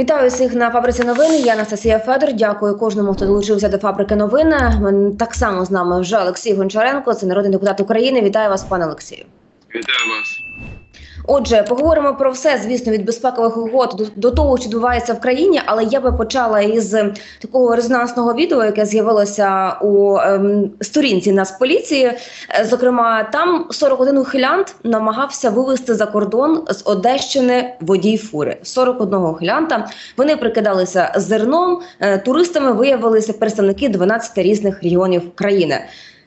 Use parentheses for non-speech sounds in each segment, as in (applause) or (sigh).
Вітаю всіх на фабриці новини. Я Анастасія Федор. Дякую кожному, хто долучився до фабрики новини. Так само з нами вже Олексій Гончаренко, це народний депутат України. Вітаю вас, пане Олексію. Вітаю вас. Отже, поговоримо про все, звісно, від безпекових угод до, того, що відбувається в країні. Але я би почала із такого резонансного відео, яке з'явилося у ем, сторінці Нацполіції. Е, Зокрема, там 41 ухилянт намагався вивезти за кордон з Одещини водій фури. 41 ухилянта. Вони прикидалися зерном. Е, Туристами виявилися представники 12 різних регіонів країни.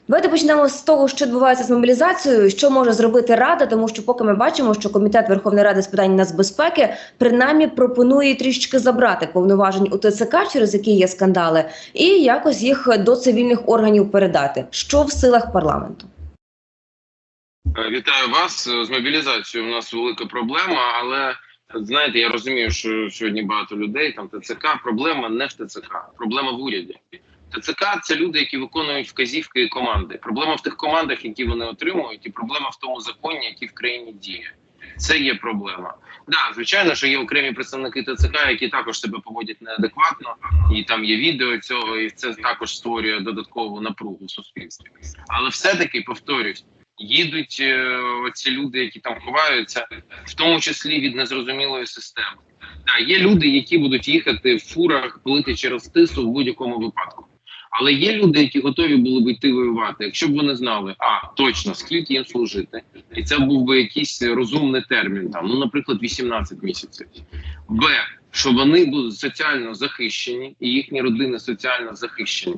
Давайте почнемо з того, що відбувається з мобілізацією. Що може зробити рада, тому що поки ми бачимо, що комітет Верховної Ради з питань нацбезпеки принаймні пропонує трішечки забрати повноважень у ТЦК, через які є скандали, і якось їх до цивільних органів передати. Що в силах парламенту? Е, Вітаю вас. З мобілізацією у нас велика проблема, але знаєте, я розумію, що сьогодні багато людей там ТЦК. Проблема не в ТЦК, проблема в уряді. ТЦК це люди, які виконують вказівки і команди. Проблема в тих командах, які вони отримують, і проблема в тому законі, який в країні діє. Це є проблема. Да, звичайно, що є окремі представники ТЦК, які також себе поводять неадекватно, і там є відео цього, і це також створює додаткову напругу в суспільстві. Але все-таки повторюсь, їдуть е, оці люди, які там ховаються, в тому числі від незрозумілої системи. Да, є люди, які будуть їхати в фурах, плити через тису в будь-якому випадку. Але є люди, які готові були б йти воювати, якщо б вони знали, а точно скільки їм служити, і це був би якийсь розумний термін, там ну, наприклад, 18 місяців. Б, що вони будуть соціально захищені, і їхні родини соціально захищені.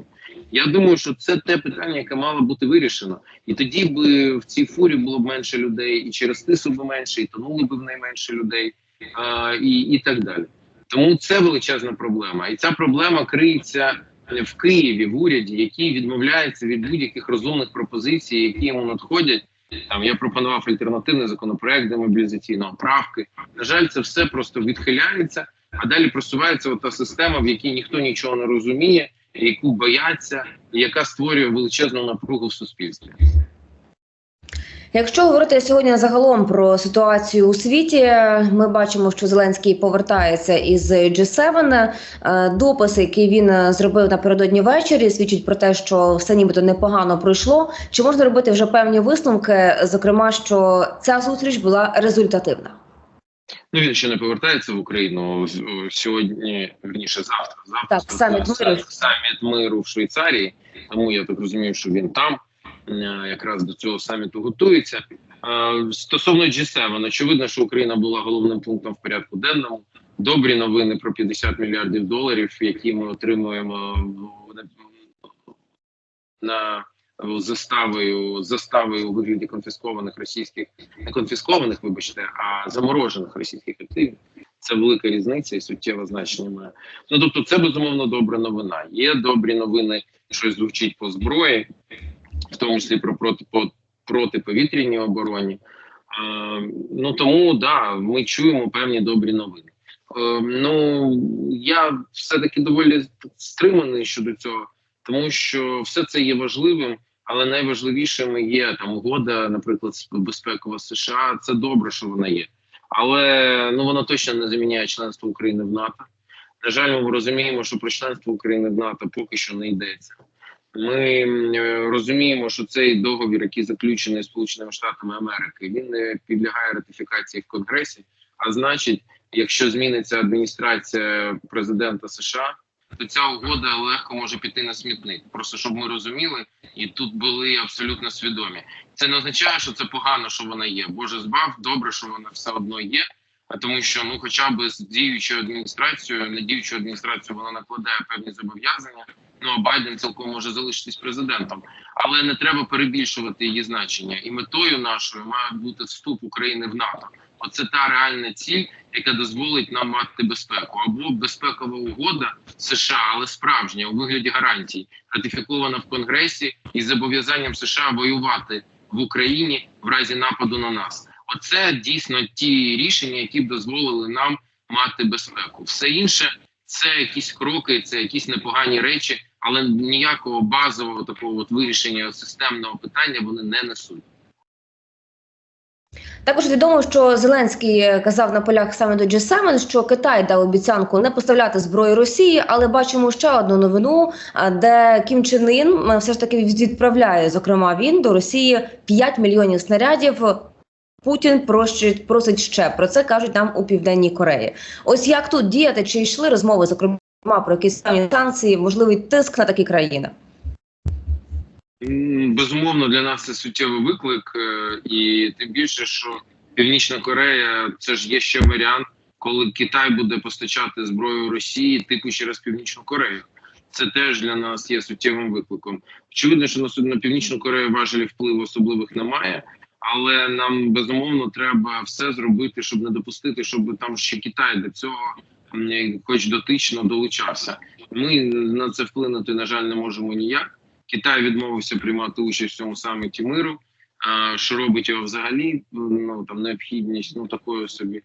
Я думаю, що це те питання, яке мало бути вирішено, і тоді б в цій фурі було б менше людей, і через тису б менше, і тонули б в неї менше людей, а, і, і так далі. Тому це величезна проблема, і ця проблема криється в Києві в уряді, який відмовляється від будь-яких розумних пропозицій, які йому надходять. Там я пропонував альтернативний законопроект демобілізаційного правки. На жаль, це все просто відхиляється, а далі просувається ота система, в якій ніхто нічого не розуміє, яку бояться, яка створює величезну напругу в суспільстві. Якщо говорити сьогодні загалом про ситуацію у світі, ми бачимо, що Зеленський повертається із G7. Е, Допис, який він зробив напередодні ввечері, свідчить про те, що все нібито непогано пройшло. Чи можна робити вже певні висновки? Зокрема, що ця зустріч була результативна? Ну він ще не повертається в Україну сьогодні. Верніше завтра. Завтра Так, саміт миру. саміт миру в Швейцарії. Тому я так розумію, що він там якраз до цього саміту готується. Е, Стосовно G7, очевидно, що Україна була головним пунктом в порядку денному. Добрі новини про 50 мільярдів доларів, які ми отримуємо на заставою заставою у вигляді конфіскованих російських не конфіскованих, вибачте, а заморожених російських активів. Це велика різниця і суттєве значення має. Ну тобто, це безумовно добра новина. Є добрі новини, щось звучить по зброї, в тому числі про проти по протиповітряній обороні. Ну тому да, ми чуємо певні добрі новини. Е, ну я все таки доволі стриманий щодо цього, тому що все це є важливим. Але найважливішими є там угода, наприклад, безпекова США. Це добре, що вона є, але ну вона точно не заміняє членство України в НАТО. На жаль, ми розуміємо, що про членство України в НАТО поки що не йдеться. Ми е, розуміємо, що цей договір, який заключений Сполученими Штатами Америки, він не підлягає ратифікації в Конгресі. А значить, якщо зміниться адміністрація президента США, то ця угода легко може піти на смітник. Просто щоб ми розуміли, і тут були абсолютно свідомі. Це не означає, що це погано, що вона є. Боже збав, добре, що вона все одно є. А тому, що ну, хоча б з діючою адміністрацією, на діючу адміністрацію вона накладає певні зобов'язання. Ну Байден цілком може залишитись президентом, але не треба перебільшувати її значення. І метою нашою має бути вступ України в НАТО. Оце та реальна ціль, яка дозволить нам мати безпеку, або безпекова угода США, але справжня у вигляді гарантій, ратифікована в Конгресі із зобов'язанням США воювати в Україні в разі нападу на нас. Оце дійсно ті рішення, які б дозволили нам мати безпеку. Все інше це якісь кроки, це якісь непогані речі, але ніякого базового такого от вирішення системного питання вони не несуть. Також відомо, що Зеленський казав на полях саме до G7, що Китай дав обіцянку не поставляти зброю Росії, але бачимо ще одну новину, де Кім Чен Ін все ж таки відправляє, зокрема він до Росії 5 мільйонів снарядів. Путін просить, просить ще про це кажуть нам у південній Кореї. Ось як тут діяти? Чи йшли розмови, зокрема про якісь санкції, можливий тиск на такі країни? Безумовно, для нас це суттєвий виклик, е, і тим більше, що Північна Корея це ж є ще варіант, коли Китай буде постачати зброю Росії, типу через Північну Корею. Це теж для нас є суттєвим викликом. Очевидно, що на, Північну Корею важелів впливу особливих немає, але нам безумовно треба все зробити, щоб не допустити, щоб там ще Китай до цього, хоч дотично долучався. Ми на це вплинути, на жаль, не можемо ніяк. Китай відмовився приймати участь в цьому саміті миру. А що робить його взагалі? Ну там необхідність, ну такою собі.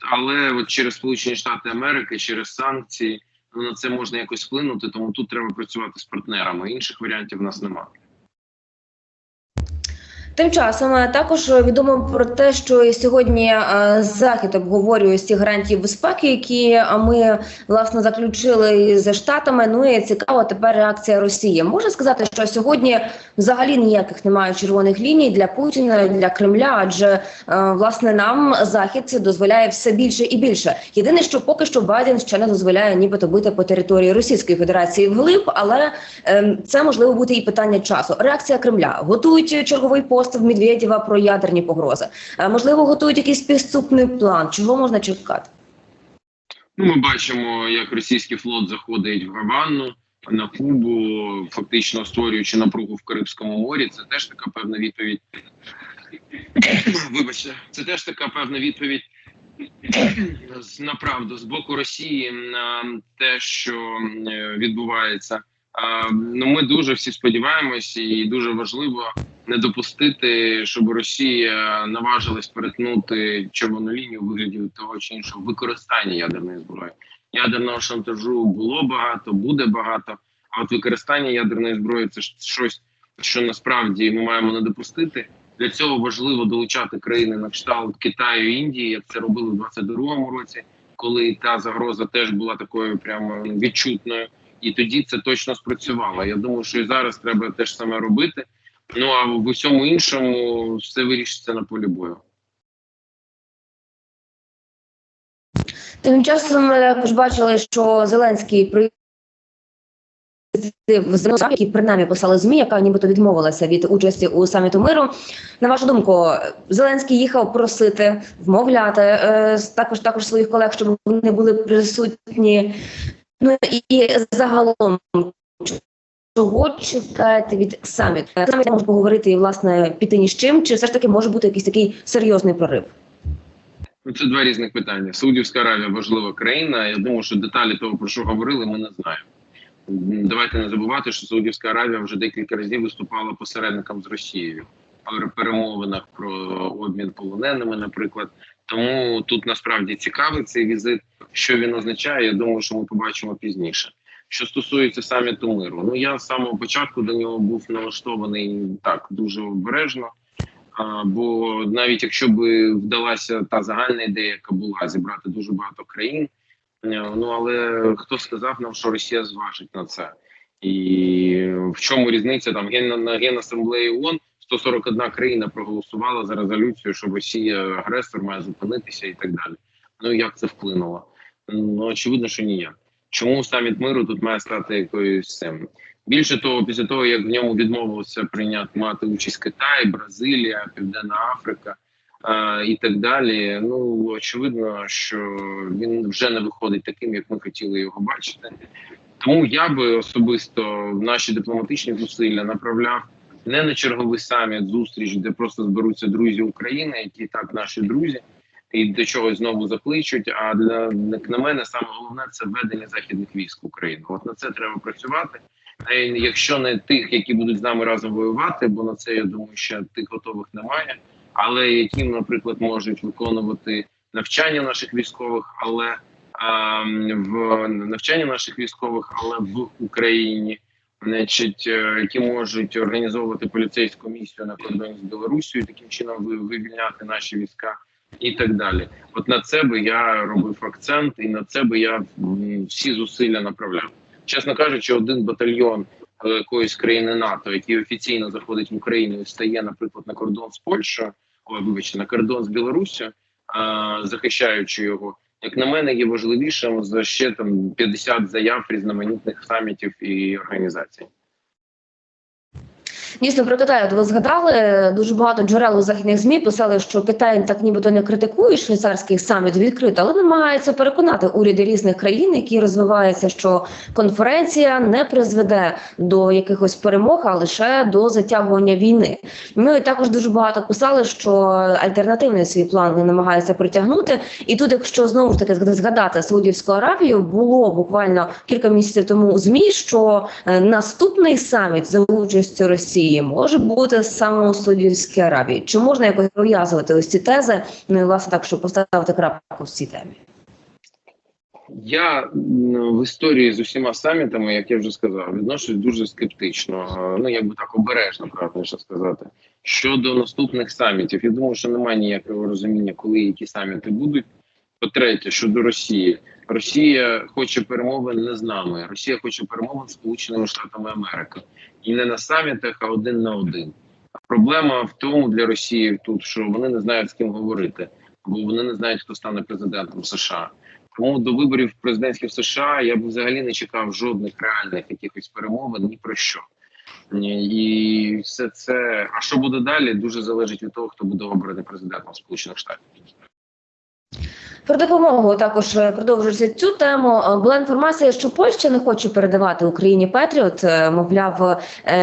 Але от через Сполучені Штати Америки, через санкції, ну на це можна якось вплинути. Тому тут треба працювати з партнерами. Інших варіантів в нас немає. Тим часом е, також відомо про те, що сьогодні е, захід обговорює ці гарантії безпеки, які е, ми власне заключили з штатами. Ну і цікаво тепер реакція Росії. Можна сказати, що сьогодні взагалі ніяких немає червоних ліній для Путіна для Кремля, адже власне нам захід дозволяє все більше і більше. Єдине, що поки що Байден ще не дозволяє, нібито бити по території Російської Федерації вглиб, але е, це можливо бути і питання часу. Реакція Кремля готують черговий пост в Медведєва про ядерні погрози. Е, Можливо, готують якийсь підступний план. Чого можна чекати? Ну, ми бачимо, як російський флот заходить в Гаванну на Кубу, фактично створюючи напругу в Карибському морі. Це теж така певна відповідь. (coughs) Вибачте, це теж така певна відповідь з- на з боку Росії на те, що е, відбувається. Ну, ми дуже всі сподіваємося, і дуже важливо не допустити, щоб Росія наважилась перетнути червону лінію у вигляді того чи іншого використання ядерної зброї. Ядерного шантажу було багато, буде багато. А от використання ядерної зброї це ж щось, що насправді ми маємо не допустити. Для цього важливо долучати країни на кшталт Китаю, Індії, як це робили в 22-му році, коли та загроза теж була такою прямо відчутною, і тоді це точно спрацювало. Я думаю, що і зараз треба теж саме робити. Ну а в усьому іншому все вирішиться на полі бою. Тим часом ми також бачили, що Зеленський при які принаймні писали змі, яка нібито відмовилася від участі у саміту миру. На вашу думку, Зеленський їхав просити, вмовляти е, також також своїх колег, щоб вони були присутні. Ну і загалом, чого чекаєте від саміту? Саміт може поговорити і власне піти ні з чим, чи все ж таки може бути якийсь такий серйозний прорив? Ну, це два різних питання. Саудівська Аравія важлива країна. Я думаю, що деталі того, про що говорили, ми не знаємо. Давайте не забувати, що Саудівська Аравія вже декілька разів виступала посередником з Росією в перемовинах про обмін полоненими, наприклад. Тому тут насправді цікавий цей візит. Що він означає? Я думаю, що ми побачимо пізніше. Що стосується саміту миру, ну я з самого початку до нього був налаштований так дуже обережно. А, бо навіть якщо би вдалася та загальна ідея, яка була зібрати дуже багато країн, е, ну але хто сказав нам, що Росія зважить на це, і в чому різниця там ген на генасамблеї ООН 141 країна проголосувала за резолюцію, що Росія агресор має зупинитися і так далі. Ну як це вплинуло? Ну очевидно, що ніяк. Чому саміт миру тут має стати якоюсь цим? Більше того, після того як в ньому відмовилося прийняти мати участь Китай, Бразилія, Південна Африка а, і так далі. Ну очевидно, що він вже не виходить таким, як ми хотіли його бачити. Тому я би особисто в наші дипломатичні зусилля направляв не на черговий саміт зустріч, де просто зберуться друзі України, які так наші друзі, і до чогось знову закличуть. А для як на мене саме головне це введення західних військ в Україну. От на це треба працювати. Е, Якщо не тих, які будуть з нами разом воювати, бо на це я думаю, що тих готових немає. Але які, наприклад, можуть виконувати навчання наших військових, але а, в навчання наших військових, але в Україні. значить, е, які можуть організовувати поліцейську місію на кордоні з Білорусією, таким чином вивільняти наші війська і так далі. От на це би я робив акцент, і на це би я всі зусилля направляв. Чесно кажучи, один батальйон е, якоїсь країни НАТО, який офіційно заходить в Україну і стає, наприклад, на кордон з Польщею, ой, вибачте, на кордон з Білоруссю, захищаючи його, як на мене, є важливішим за ще там 50 заяв різноманітних самітів і організацій. Дійсно, про Китай от ви згадали дуже багато джерел у західних змі писали, що Китай так нібито не критикує швейцарський саміт відкрито, але намагається переконати уряди різних країн, які розвиваються, що конференція не призведе до якихось перемог, а лише до затягування війни. Ну і також дуже багато писали, що альтернативний свій план вони намагаються притягнути. І тут, якщо знову ж таки згадати Саудівську Аравію, було буквально кілька місяців тому у змі, що е, наступний саміт за участю Може бути саме у Саудівській Аравії. Чи можна якось пов'язувати ось ці тези? Ну і власне так, щоб поставити крапку в цій темі. Я в історії з усіма самітами, як я вже сказав, відношусь дуже скептично. Ну як би так обережно, правильніше сказати. Щодо наступних самітів, я думаю, що немає ніякого розуміння, коли які саміти будуть. По-третє, щодо Росії, Росія хоче перемовин не з нами. Росія хоче перемовин з Сполученими Штатами Америки і не на самітах, а один на один. Проблема в тому для Росії тут, що вони не знають з ким говорити, бо вони не знають, хто стане президентом США. Тому до виборів президентських США я б взагалі не чекав жодних реальних якихось перемовин ні про що. І все це. А що буде далі, дуже залежить від того, хто буде обраний президентом Сполучених Штатів. Про допомогу також е, продовжується цю тему. Е, Була інформація, що Польща не хоче передавати Україні Петріот. Е, Мовляв,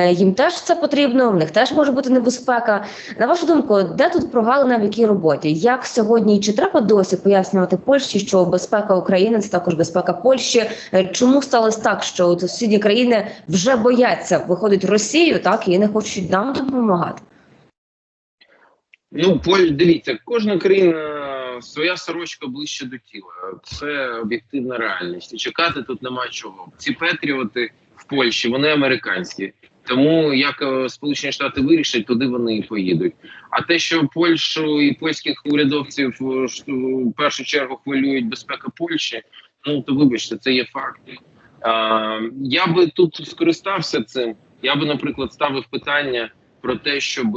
їм теж це потрібно. В них теж може бути небезпека. На вашу думку, де тут прогалина в якій роботі? Як сьогодні чи треба досі пояснювати Польщі, що безпека України це також безпека Польщі? Чому сталося так, що сусідні країни вже бояться виходить Росію, так і не хочуть нам допомагати? Ну, Поль, дивіться, кожна країна своя сорочка ближче до тіла. Це об'єктивна реальність. І чекати тут нема чого. Ці Петріоти в Польщі вони американські. Тому як е, Сполучені Штати вирішать, туди вони і поїдуть. А те, що Польщу і польських урядовців е, в першу чергу хвилюють безпека Польщі, ну то вибачте, це є факт. А, я би тут скористався цим. Я би, наприклад, ставив питання про те, щоб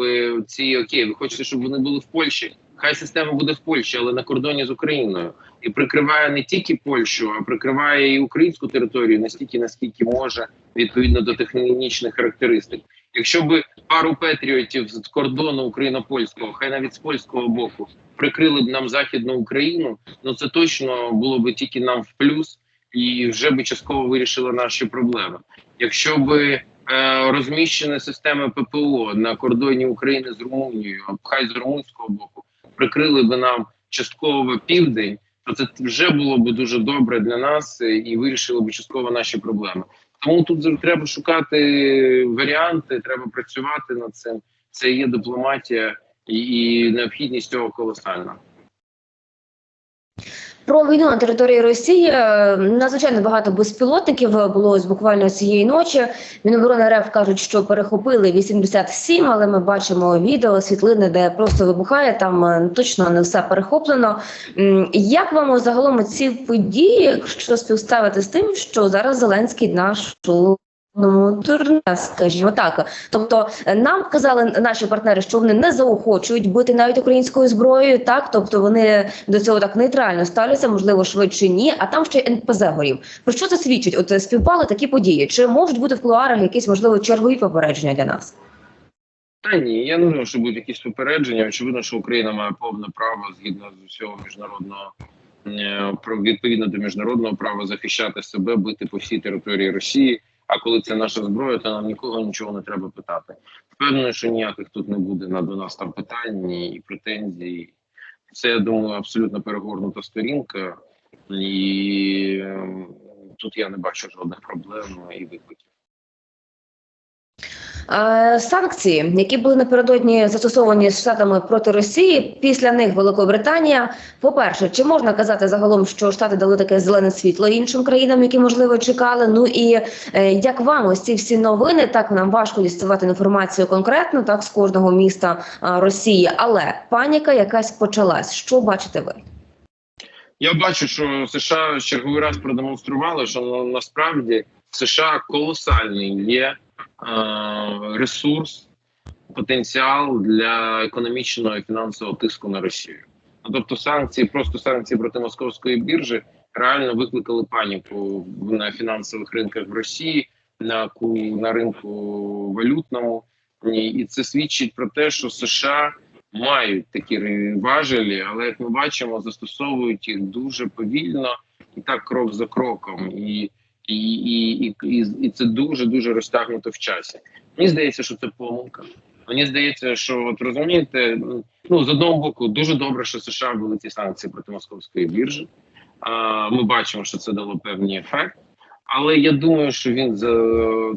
ці окей, ви хочете, щоб вони були в Польщі. Хай система буде в Польщі, але на кордоні з Україною і прикриває не тільки Польщу, а прикриває і українську територію настільки, наскільки може відповідно до технологічних характеристик. Якщо би пару патріотів з кордону україно-польського, хай навіть з польського боку, прикрили б нам західну Україну, ну це точно було б тільки нам в плюс, і вже би частково вирішило наші проблеми. Якщо би е, розміщені системи ППО на кордоні України з Румунією, хай з румунського боку, прикрили би нам частково південь, то це вже було б дуже добре для нас і вирішило б частково наші проблеми. Тому тут треба шукати варіанти, треба працювати над цим. Це є дипломатія і, і необхідність цього колосальна. Про війну на території Росії е, надзвичайно багато безпілотників було ось буквально цієї ночі. Міноборони РФ кажуть, що перехопили 87, але ми бачимо відео, світлини, де просто вибухає. Там е, точно не все перехоплено. Як вам загалом ці події, якщо співставити з тим, що зараз Зеленський наш Ну, турне, скажімо так. Тобто е, нам казали наші партнери, що вони не заохочують бити навіть українською зброєю, так тобто вони до цього так нейтрально ставляться, можливо, швидше ні. А там ще й НПЗ горів. Про що це свідчить? От е, співпали такі події? Чи можуть бути в кулуарах якісь можливо чергові попередження для нас? Та ні, я не думаю, що будуть якісь попередження. Очевидно, що Україна має повне право згідно з усього міжнародного е, відповідно до міжнародного права захищати себе, бити по всій території Росії. А коли це наша зброя, то нам нікого нічого не треба питати. Впевнений, що ніяких тут не буде на до нас там питань і претензій. Це я думаю, абсолютно перегорнута сторінка, і е, тут я не бачу жодних проблем і викликів. Е, Санкції, які були напередодні застосовані штатами проти Росії, після них Великобританія. По-перше, чи можна казати загалом, що штати дали таке зелене світло іншим країнам, які можливо чекали? Ну і е, як вам ось ці всі новини? Так нам важко діставати інформацію конкретно, так з кожного міста Росії, але паніка якась почалась. Що бачите ви? Я бачу, що США черговий раз продемонстрували, що насправді США колосальний є е, ресурс, потенціал для економічного і фінансового тиску на Росію. Ну, тобто санкції, просто санкції проти московської біржі реально викликали паніку на фінансових ринках в Росії, на на ринку валютному, і це свідчить про те, що США мають такі важелі, але як ми бачимо, застосовують їх дуже повільно і так крок за кроком, і, і, і, і, і, це дуже дуже розтягнуто в часі. Мені здається, що це помилка. Мені здається, що от розумієте, ну з одного боку, дуже добре, що США ввели ці санкції проти московської біржі. А, ми бачимо, що це дало певний ефект. Але я думаю, що він за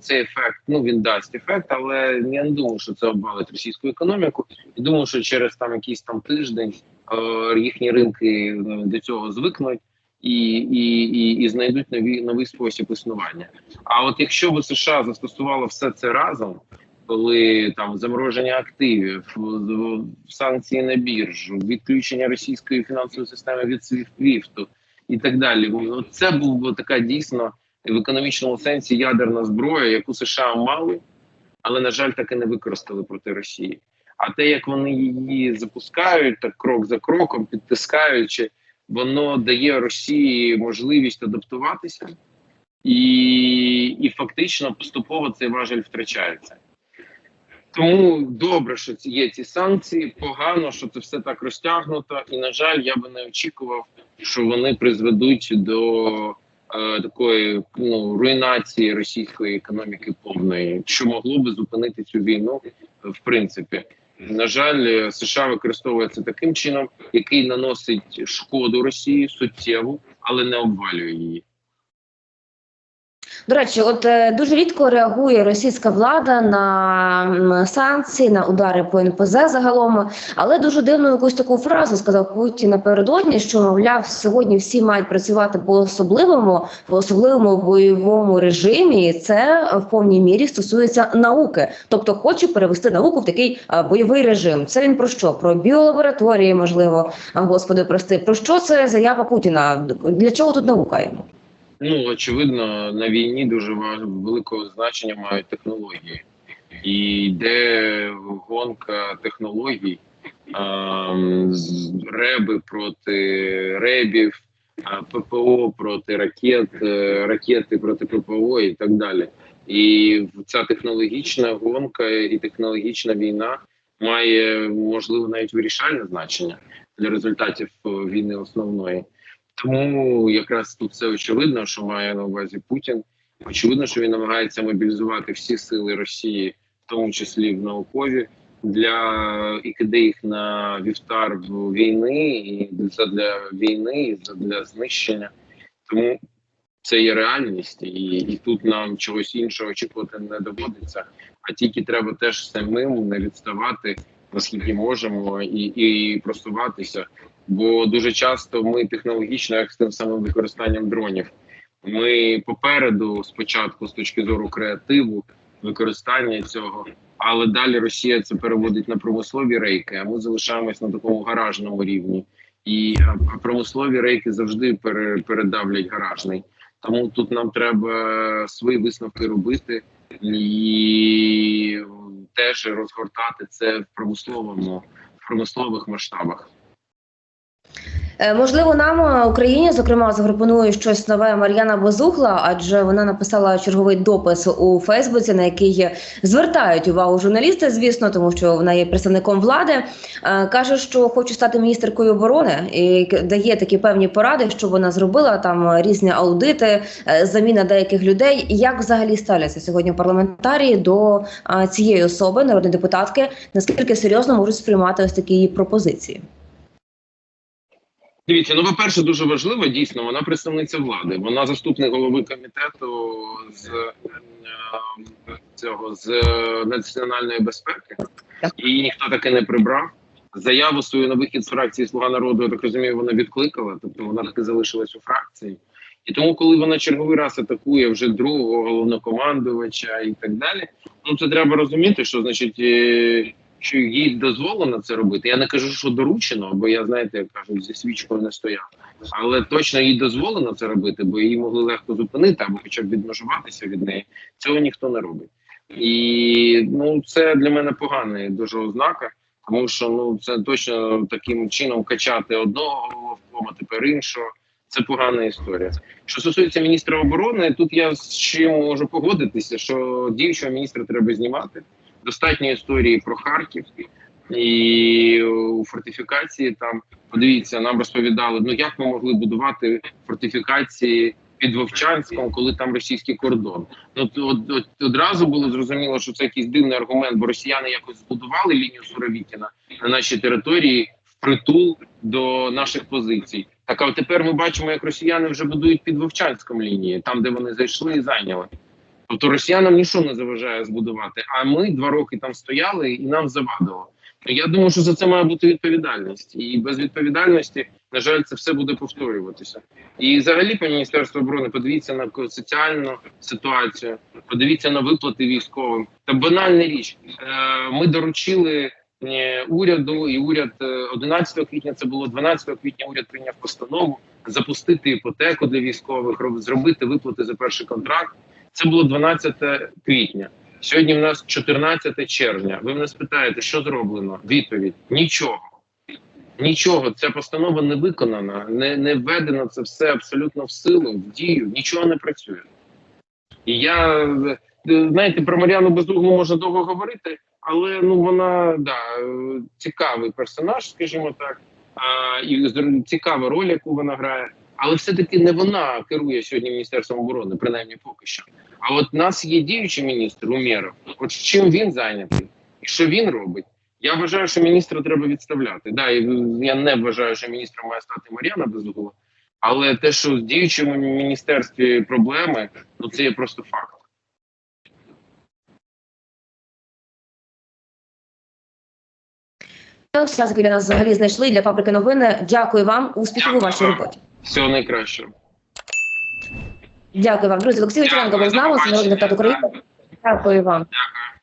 цей ефект ну він дасть ефект, але я не думаю, що це обвалить російську економіку. І думаю, що через там якийсь там тиждень е, їхні ринки е, до цього звикнуть і, і, і, і знайдуть нові новий спосіб існування. А от якщо б США застосувало все це разом, коли там замороження активів, санкції на біржу, відключення російської фінансової системи від SWIFT і так далі, ну, це був би така дійсно в економічному сенсі ядерна зброя, яку США мали, але на жаль, так і не використали проти Росії. А те, як вони її запускають, так крок за кроком, підтискаючи, воно дає Росії можливість адаптуватися, і, і фактично поступово цей важель втрачається. Тому добре, що є ці санкції. Погано, що це все так розтягнуто, і на жаль, я би не очікував, що вони призведуть до е, такої ну руйнації російської економіки повної, що могло би зупинити цю війну, в принципі. На жаль, е, США використовується таким чином, який наносить шкоду Росії суттєву, але не обвалює її. До речі, от е, дуже рідко реагує російська влада на санкції, на удари по НПЗ загалом. Але дуже дивну якусь таку фразу сказав Путін напередодні, що мовляв, сьогодні всі мають працювати по особливому, по особливому бойовому режимі. І це в повній мірі стосується науки, тобто хоче перевести науку в такий бойовий режим. Це він про що? Про біолабораторії, можливо, господи, прости. Про що це заява Путіна? Для чого тут наука йому? Ну очевидно, на війні дуже великого значення мають технології, і йде гонка технологій, реби проти ребів, ППО проти ракет, е, ракети проти ППО і так далі. І ця технологічна гонка і технологічна війна має можливо навіть вирішальне значення для результатів війни основної. Тому якраз тут все очевидно, що має на увазі Путін. Очевидно, що він намагається мобілізувати всі сили Росії, в тому числі в наукові, для і кидає їх на вівтар в війни і для війни, і для знищення. Тому це є реальність, і, і тут нам чогось іншого очікувати не доводиться. А тільки треба теж самим не відставати, наскільки можемо, і, і просуватися. Бо дуже часто ми технологічно, як з тим самим використанням дронів, ми попереду спочатку з точки зору креативу, використання цього, але далі Росія це переводить на промислові рейки. А ми залишаємось на такому гаражному рівні, і промислові рейки завжди пере, передавлять гаражний. Тому тут нам треба свої висновки робити і теж розгортати це в промисловому в промислових масштабах. Е, Можливо, нам е, Україні зокрема запропонує щось нове Мар'яна Бозухла, адже вона написала черговий допис у Фейсбуці, на який звертають увагу журналісти, звісно, тому що вона є представником влади. Е, Каже, що хоче стати міністеркою оборони і дає такі певні поради, що вона зробила там різні аудити, заміна деяких людей. Як взагалі ставляться сьогодні парламентарії до цієї особи, народної депутатки? Наскільки серйозно можуть сприймати ось такі її пропозиції? Дивіться, ну по-перше, дуже важливо, дійсно, вона представниця влади. Вона заступник голови комітету з е, цього з е, національної безпеки. Її ніхто таки не прибрав. Заяву свою на вихід з фракції Слуга народу, я так розумію, вона відкликала, тобто вона таки залишилась у фракції. І тому, коли вона черговий раз атакує вже другого головнокомандувача і так далі, ну це треба розуміти, що значить. Що їй дозволено це робити. Я не кажу, що доручено, бо я знаєте, як кажуть, зі свічкою не стояв. Але точно їй дозволено це робити, бо її могли легко зупинити або хоча б відмежуватися від неї. Цього ніхто не робить. І ну це для мене погана дуже ознака, тому що ну це точно таким чином качати одного головкома, тепер іншого. Це погана історія. Що стосується міністра оборони, тут я з чим можу погодитися, що діючого міністра треба знімати. Достатньо історії про Харків і у фортифікації там подивіться, нам розповідали, ну як ми могли будувати фортифікації під Вовчанськом, коли там російський кордон. Ну от, от, одразу було зрозуміло, що це якийсь дивний аргумент, бо росіяни якось збудували лінію Суровікіна на нашій території впритул до наших позицій. Так, а тепер ми бачимо, як росіяни вже будують під Вовчанськом лінії, там де вони зайшли і зайняли. Тобто росіянам нічого не заважає збудувати. А ми два роки там стояли і нам завадило. Я думаю, що за це має бути відповідальність, і без відповідальності, на жаль, це все буде повторюватися. І взагалі, по міністерству оборони, подивіться на соціальну ситуацію, подивіться на виплати військовим. Та банальна річ. Е, Ми доручили е, уряду, і уряд е, 11 квітня це було 12 квітня. Уряд прийняв постанову запустити іпотеку для військових, роб- зробити виплати за перший контракт. Це було 12 квітня. Сьогодні в нас 14 червня. Ви мене спитаєте, що зроблено? Відповідь: нічого. Нічого, ця постанова не виконана, не, не введено це все абсолютно в силу, в дію, нічого не працює. І я е, знаєте, про Мар'яну Безуглу можна довго говорити, але ну вона да, е, цікавий персонаж, скажімо так, а, і цікава роль, яку вона грає. Але все-таки не вона керує сьогодні Міністерством оборони, принаймні поки що. А от нас є діючий міністр Умєров. От чим він зайнятий, і що він робить? Я вважаю, що міністра треба відставляти. Да, і я не вважаю, що міністром має стати Мар'яна Безугла, але те, що в діючому міністерстві проблеми, ну це є просто факт. Час, який для нас взагалі знайшли для фабрики новини. Дякую вам. Успіхів у вашій роботі. Всього найкращого. Дякую вам, друзі. Олексій вітренко. був з нами, народний депутат України. Дякую вам. Дякую.